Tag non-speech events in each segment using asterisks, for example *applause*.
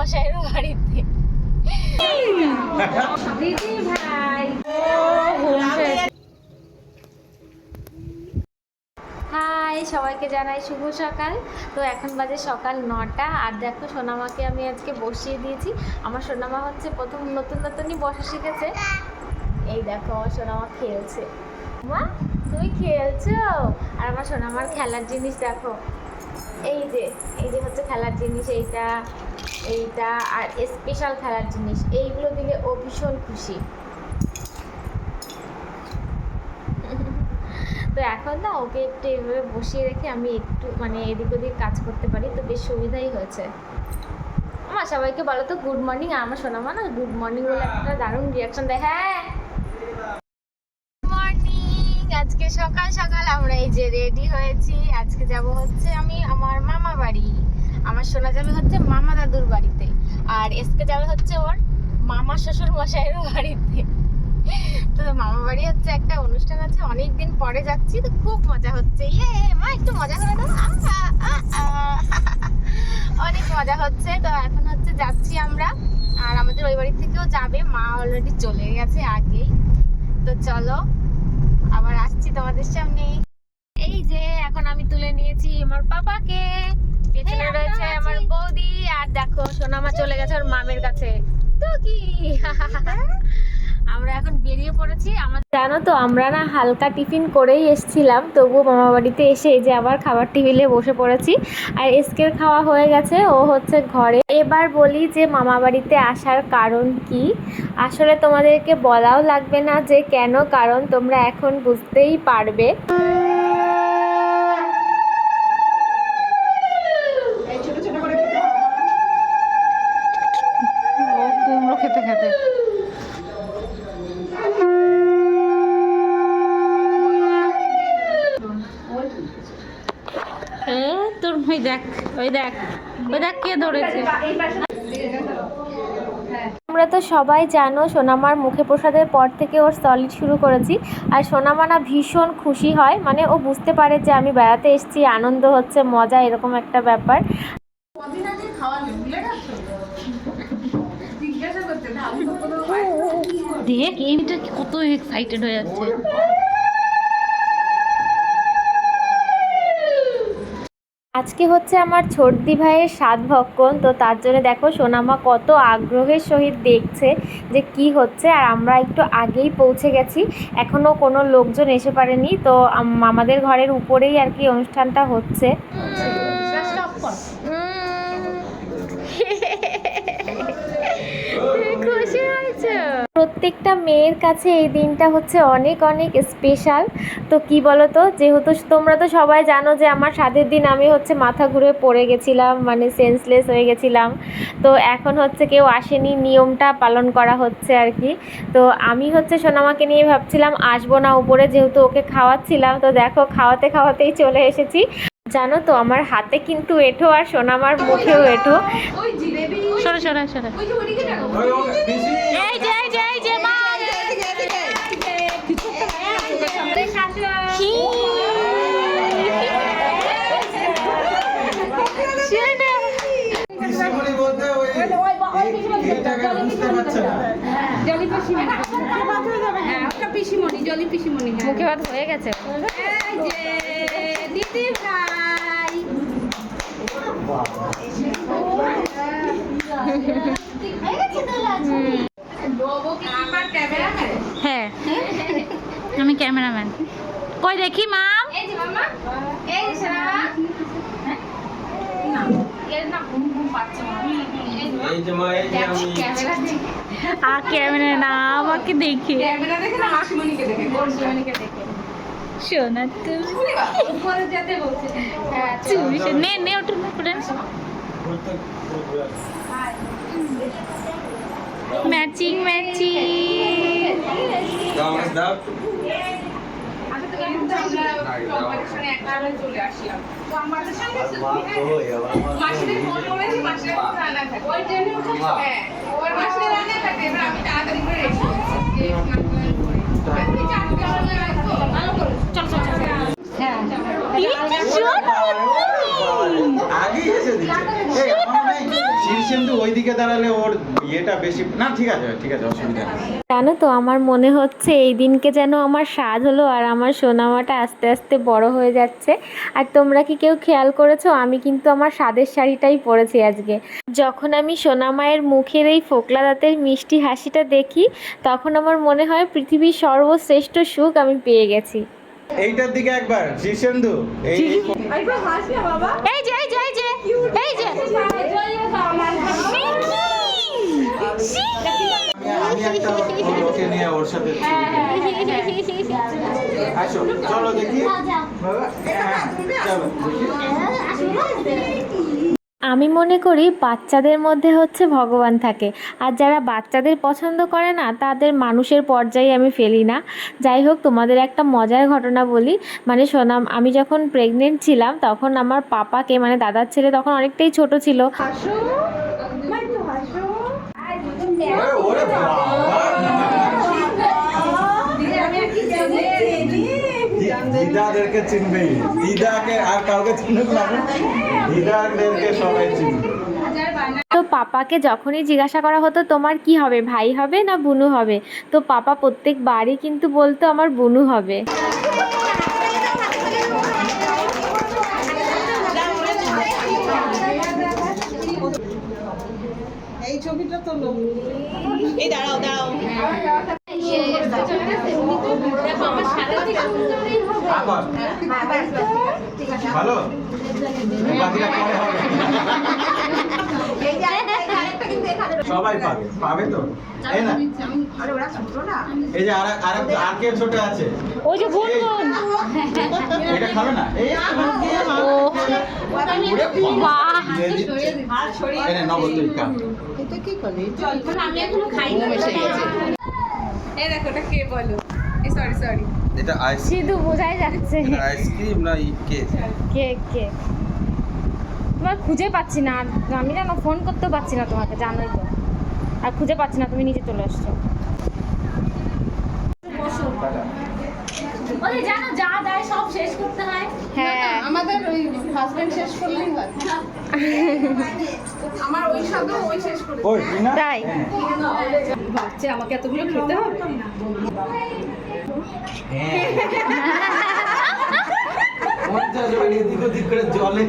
মশাইয়ের বাড়িতে। দিদি ভাই হাই, সবাইকে জানাই শুভ সকাল। তো এখন বাজে সকাল নটা, আর দেখো সোনামাকে আমি আজকে বসিয়ে দিয়েছি। আমার সোনামা হচ্ছে প্রথম নতুন নতুনই বসা শিখেছে। এই দেখো, আমার সোনামা খেলছে। মা, তুমি খেলছো? আর আমার সোনামার খেলার জিনিস দেখো। এই যে এই যে হচ্ছে খেলার জিনিস এইটা এইটা আর স্পেশাল খেলার জিনিস এইগুলো দিলে ও ভীষণ খুশি। *laughs* তো এখন না ওকে একটু এভাবে বসিয়ে রেখে আমি একটু মানে এদিক ওদিক কাজ করতে পারি তো বেশ সুবিধাই হয়েছে। আমার সবাইকে বলো তো গুড মর্নিং আর আমার সোনামা না গুড মর্নিং বলে একটা দারুণ রিয়াকশন দেয়। হ্যাঁ। আজকে সকাল সকাল আমরা এই যে রেডি হয়েছি আজকে যাব হচ্ছে আমি বাড়ি। আমার সোনা যাবে হচ্ছে মামা দাদুর বাড়িতে। আর এসকে যাবে হচ্ছে ওর মামা শ্বশুর মশাইয়ের বাড়িতে। তো মামা বাড়ি হচ্ছে একটা অনুষ্ঠান আছে অনেক দিন পরে যাচ্ছি, তো খুব মজা হচ্ছে। ইয়ে মা, একটু মজা করে দাও। অনেক মজা হচ্ছে। তো এখন হচ্ছে যাচ্ছি আমরা। আর আমাদের ওই বাড়ি থেকেও যাবে। মা অলরেডি চলে গেছে আগেই। তো চলো, আবার আসছি তোমাদের সামনে। এই যে, এখন আমি তুলে নিয়েছি আমার পাপাকে। পেছনে রয়েছে আমার বৌদি আর দেখো সোনামা চলে গেছে ওর মামের কাছে। তো কি আমরা এখন বেরিয়ে পড়েছি। আমার জানো তো আমরা না হালকা টিফিন করেই এসেছিলাম তবুও মামা বাড়িতে এসে যে আবার খাবার টেবিলে বসে পড়েছি। আর এসকের খাওয়া হয়ে গেছে ও হচ্ছে ঘরে। এবার বলি যে মামা বাড়িতে আসার কারণ কি? আসলে তোমাদেরকে বলাও লাগবে না যে কেন কারণ তোমরা এখন বুঝতেই পারবে। এ তোর ওই দেখ ওই দেখ ওই দেখ কে ধরেছে। তোমরা তো সবাই জানো সোনামার মুখে প্রসাদের পর থেকে ওর সলিড শুরু করেছি। আর সোনামা না ভীষণ খুশি হয় মানে ও বুঝতে পারে যে আমি বেড়াতে এসেছি আনন্দ হচ্ছে মজা এরকম একটা ব্যাপার। দেখ এইটা কত এক্সাইটেড হয়ে যাচ্ছে। আজকে হচ্ছে আমার ছোটদি ভাইয়ের সাত ভক্ষণ। তো তার জন্য দেখো সোনামা কত আগ্রহের সহিত দেখছে যে কি হচ্ছে, আর আমরা একটু আগেই পৌঁছে গেছি। এখনও কোনো লোকজন এসে পারেনি। তো আমাদের ঘরের উপরেই আর কি অনুষ্ঠানটা হচ্ছে। *laughs* খুশি হয়েছো? প্রত্যেকটা মেয়ের কাছে এই দিনটা হচ্ছে অনেক অনেক স্পেশাল তো কি বলো তো যেহেতু তোমরা তো সবাই জানো যে আমার সাতের দিন আমি হচ্ছে মাথা ঘুরে পড়ে গেছিলাম মানে সেন্সলেস হয়ে গেছিলাম। তো এখন হচ্ছে কেউ আসেনি নিয়মটা পালন করা হচ্ছে আর কি। তো আমি হচ্ছে সোনামাকে নিয়ে ভাবছিলাম আসব না উপরে যেহেতু ওকে খাওয়াচ্ছিলাম। তো দেখো খাওয়াতে খাওয়াতেই চলে এসেছি। জানো তো আমার হাতে কিন্তু এঁঠো আর সোনামার মুখেও এঁঠো। সরে সরে সরে এই যে এই যে এই যে মা পিসিমণি বলতে ওই এইটাকে বুঝতে পারছে না জলি পিসিমণি হ্যাঁ ওটা পিসিমণি জলি পিসিমণি হ্যাঁ মুখে ভাত হয়ে গেছে। এই যে দিদি ভাই। হ্যাঁ। আমি ক্যামেরাম্যান। কই দেখি মাম? এই যে মামা। এই যে যে ক্যামেরা না আমাকে দেখে ক্যামেরা দেখে না মাসিমণিকে দেখে বর্ষিমানিকে দেখে শোনা ম্যাচিং ম্যাচিং কম্পিটিশনে একবারে চলে আসলাম তো আমাদের সঙ্গে মা কই আবার মা মাসিদের ফোন করেছি মাসিদের রান্না থাকে। ওই ট্রেনে হ্যাঁ ওর মাসিদের রান্না থাকে এবার আমি তাড়াতাড়ি করে রেখে দিয়েছি যে স্নান টান করে। আমি চারটে বেলা রাখব। ভালো করে চল চল চল হ্যাঁ আগেই এসে দিচ্ছে মনে হয় শীর্ষেন্দু ওইদিকে দাঁড়ালে ওর ইয়েটা বেশি না ঠিক আছে ঠিক আছে অসুবিধা নেই জানো তো আমার মনে হচ্ছে এই দিনকে যেন আমার স্বাদ হলো আর আমার সোনামাটা আস্তে আস্তে বড় হয়ে যাচ্ছে আর তোমরা কি কেউ খেয়াল করেছ আমি কিন্তু আমার স্বাদের শাড়িটাই পরেছি আজকে যখন আমি সোনামায়ের মুখের এই ফোকলা দাঁতের মিষ্টি হাসিটা দেখি তখন আমার মনে হয় পৃথিবীর সর্বশ্রেষ্ঠ সুখ আমি পেয়ে গেছি এইটার দিকে একবার শীর্ষেন্দু এই এই- একবার হাস না বাবা এই যে এই যে এই যে এই যে আমি- মনে করি বাচ্চাদের মধ্যে হচ্ছে ভগবান থাকে। আর যারা বাচ্চাদের পছন্দ করে না, তাদের মানুষের পর্যায়ে আমি ফেলি না। যাই হোক, তোমাদের একটা মজার ঘটনা বলি। মানে সোনাম আমি যখন প্রেগনেন্ট ছিলাম, তখন আমার পাপাকে মানে দাদার ছেলে তখন অনেকটাই ছোট ছিল হাসো মাই তো হাসো ওরে ওরে বাবা দি- দিদাদেরকে দিদাকে আর কাউকে দিদাদেরকে সবাই চিনবে। তো পাপাকে যখনই জিজ্ঞাসা করা হতো, তোমার কি হবে, ভাই হবে না বুনু হবে? তো পাপা প্রত্যেকবারই কিন্তু বলতো, আমার বুনু হবে। এই ছবিটা আবার ভালো? বাকিরা পরে সবাই পাবে পাবে তো? এই না। এই যে আর আর আর কে ছোট আছে। ওই যে বুনবুন এটা খাবে না? এই ও। ওরে বাবা, দিয়ে দিচ্ছে। এই নে, নবদ্বীপকা। এই দেখো ওটা কে বলো? সরি সরি এটা আইস শুধু বোঝাই যাচ্ছে। আইসক্রিম না কেক কেক কেক তোমার খুঁজে পাচ্ছি না। আর আমি জানো ফোন করতেও পারছি না তোমাকে জানোই তো। আর খুঁজে পাচ্ছি না তুমি নিজে চলে আসছো। জানো যা দেয় সব শেষ করতে হয়। হ্যাঁ। আমাদের ওই হাজবেন্ড শেষ করলেই হয়। আমার ওই সাথে ওই শেষ করে তাই? হ্যাঁ। বাচ্চা আমাকে এতগুলো খেতে হবে? হ্যাঁ পঞ্চাশ ওই এদিক ওদিক করে জলে।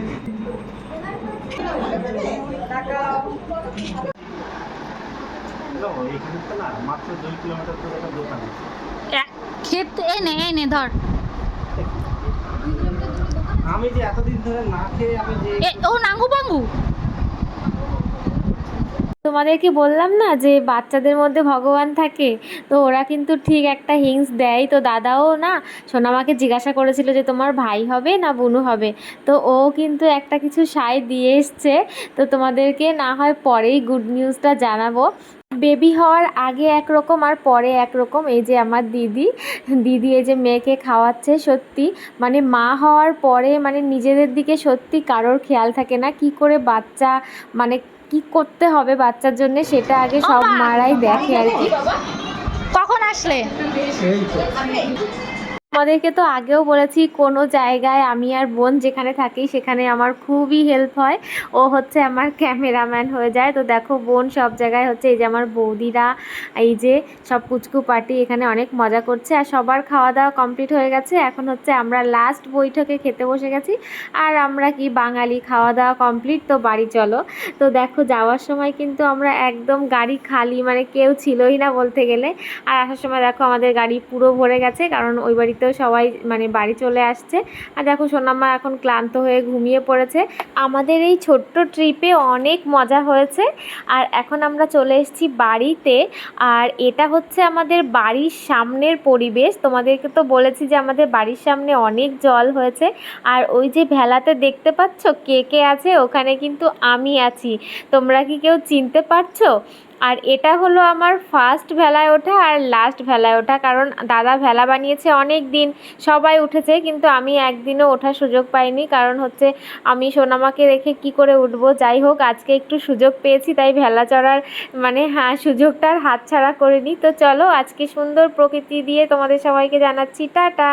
খেতে এনে এনে ধর। আমি যে এতদিন ধরে না খেয়ে আমি যে ও নাঙ্গু পাঙ্গু? তোমাদেরকে বললাম না যে বাচ্চাদের মধ্যে ভগবান থাকে তো ওরা কিন্তু ঠিক একটা হিংস দেয় তো দাদাও না সোনামাকে জিজ্ঞাসা করেছিল যে তোমার ভাই হবে না বুনু হবে তো ও কিন্তু একটা কিছু সাই দিয়ে এসছে তো তোমাদেরকে না হয় পরেই গুড নিউজটা জানাব। বেবি হওয়ার আগে একরকম আর পরে একরকম। এই যে আমার দিদি দিদি এই যে মেয়েকে খাওয়াচ্ছে সত্যি। মানে মা হওয়ার পরে মানে নিজেদের দিকে সত্যি কারোর খেয়াল থাকে না। কি করে বাচ্চা মানে কি করতে হবে বাচ্চার জন্য সেটা আগে সব মারাই দেখে আর কি। কখন আসলে? এই তো। আমাদেরকে তো আগেও বলেছি, কোনো জায়গায় আমি আর বোন যেখানে থাকি, সেখানে আমার খুবই হেল্প হয়। ও হচ্ছে আমার ক্যামেরাম্যান হয়ে যায়। তো দেখো, বোন সব জায়গায় হচ্ছে, এই যে আমার বৌদিরা, এই যে সব পুচকু পার্টি, এখানে অনেক মজা করছে। আর সবার খাওয়া দাওয়া কমপ্লিট হয়ে গেছে। এখন হচ্ছে আমরা লাস্ট বৈঠকে খেতে বসে গেছি। আর আমরা কি বাঙালি খাওয়া দাওয়া কমপ্লিট তো বাড়ি চলো। তো দেখো, যাওয়ার সময় কিন্তু আমরা একদম গাড়ি খালি মানে কেউ ছিলই না বলতে গেলে। আর আসার সময় দেখো, আমাদের গাড়ি পুরো ভরে গেছে, কারণ ওই বাড়িতেও সবাই মানে বাড়ি চলে আসছে। আর দেখো সোনামা এখন ক্লান্ত হয়ে ঘুমিয়ে পড়েছে। আমাদের এই ছোট্ট ট্রিপে অনেক মজা হয়েছে। আর এখন আমরা চলে এসেছি বাড়িতে। আর এটা হচ্ছে আমাদের বাড়ির সামনের পরিবেশ। তোমাদেরকে তো বলেছি যে আমাদের বাড়ির সামনে অনেক জল হয়েছে। আর ওই যে ভেলাতে দেখতে পাচ্ছ কে কে আছে? ওখানে কিন্তু আমি আছি। তোমরা কি কেউ চিনতে পারছ? আর এটা হলো আমার ফার্স্ট ভেলায় ওঠা আর লাস্ট ভেলায় ওঠা। কারণ দাদা ভেলা বানিয়েছে অনেক দিন, সবাই উঠেছে, কিন্তু আমি একদিনও ওঠার সুযোগ পাইনি। কারণ হচ্ছে আমি সোনামাকে রেখে কি করে উঠবো? যাই হোক, আজকে একটু সুযোগ পেয়েছি, তাই ভেলা চড়ার মানে হ্যাঁ সুযোগটার হাতছাড়া করিনি। তো চলো, আজকে সুন্দর প্রকৃতি দিয়ে তোমাদের সবাইকে জানাচ্ছি, টাটা!